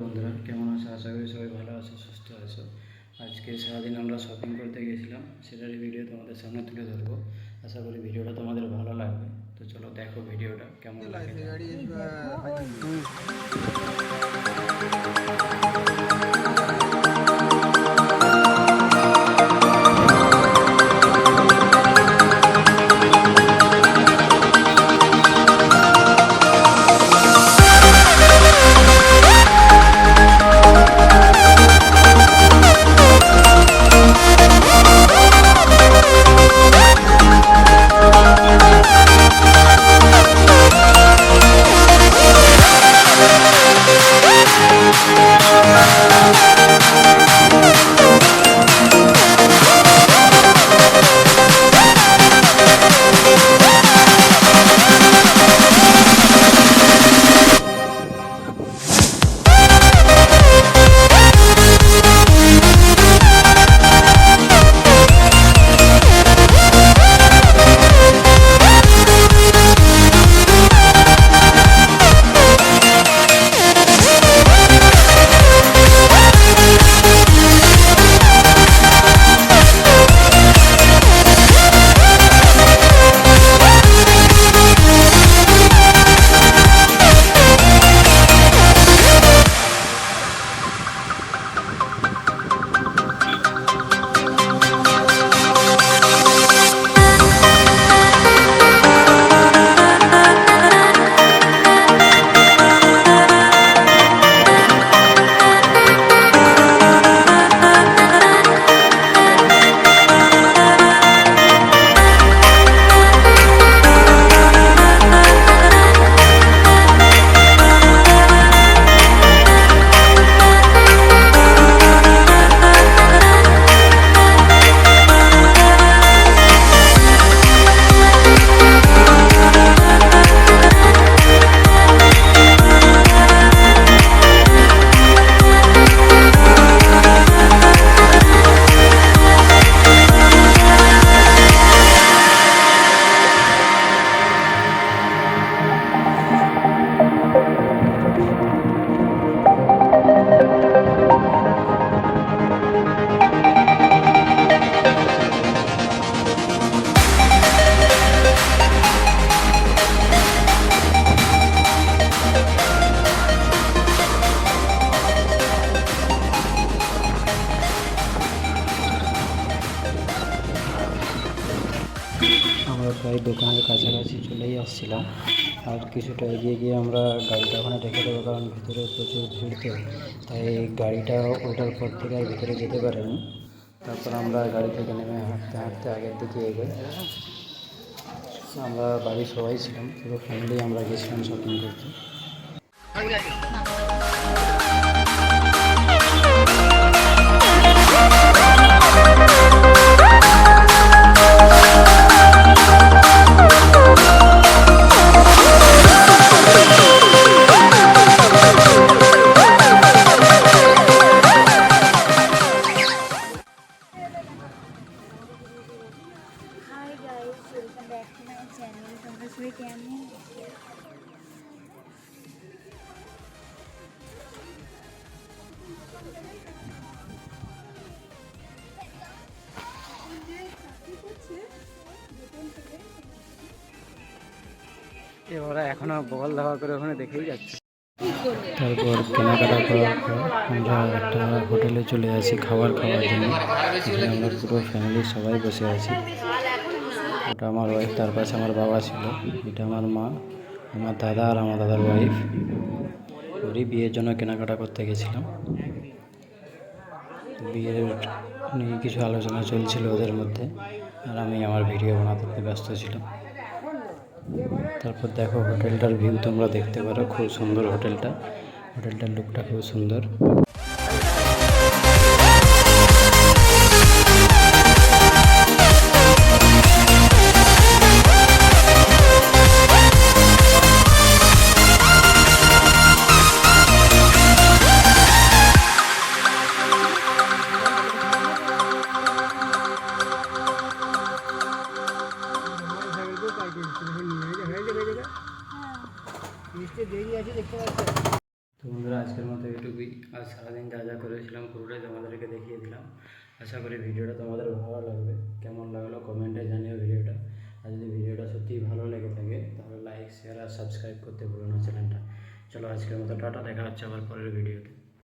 বন্ধুরা কেমন আছো? আশা করি সবাই ভালো আছো সুস্থ আছো। আজকে সারাদিন আমরা শপিং করতে গেছিলাম সেটারই ভিডিও তোমাদের সামনে তুলে ধরবো। আশা করি ভিডিওটা তোমাদের ভালো লাগবে। তো চলো দেখো ভিডিওটা কেমন লাগে আমরা প্রায় দোকানের কাছাকাছি চলেই আসছিলাম। আর কিছুটা এগিয়ে গিয়ে আমরা গাড়িটা ওখানে রেখে দেবো, কারণ ভিতরে প্রচুর ভিড় তো। তাই গাড়িটা ওটার পর থেকে আর ভিতরে যেতে পারেনি। তারপর আমরা গাড়ি থেকে নেমে হাঁটতে হাঁটতে আগের দিকে এগোই। আমরা বাড়ির সবাই ছিলাম, পুরো ফ্যামিলি আমরা গেছিলাম শপিং করতে। Guys welcome back to my channel তোমরা সবাই কেমন? ওরা এখনও বল ধাওয়া করে ওখানে দেখেই যাচ্ছে তারপর কেনাকাটা করার পর আমরা একটা হোটেলে চলে আসি, খাবার খাওয়ার জন্য আমরা পুরো ফ্যামিলির সবাই বসে আছি ওটা আমার ওয়াইফ তার পাশে আমার বাবা ছিল। এটা আমার মা, আমার দাদা আর আমার দাদার ওয়াইফ ওরই বিয়ের জন্য কেনাকাটা করতে গেছিলাম। বিয়ের নিয়ে কিছু আলোচনা চলছিল ওদের মধ্যে, আর আমি আমার ভিডিও বানাতে ব্যস্ত ছিলাম। তারপর দেখো হোটেলটার ভিউ তোমরা দেখতে পারো, খুব সুন্দর হোটেলটা। হোটেলটার লুকটা খুব সুন্দর। তো বন্ধুরা, আজকের মতো এটুকুই। আর সারাদিন যা যা করেছিলাম পুরোটাই তোমাদেরকে দেখিয়ে দিলাম। আশা করি ভিডিওটা তোমাদের ভালো লাগবে। কেমন লাগল কমেন্টে জানিও ভিডিওটা। আর যদি ভিডিওটা সত্যিই ভালো লেগে থাকে, তাহলে লাইক শেয়ার আর সাবস্ক্রাইব করতে ভুলো না চ্যানেলটা। চলো আজকের মতো টাটা, দেখা হচ্ছে আবার পরের ভিডিওতে।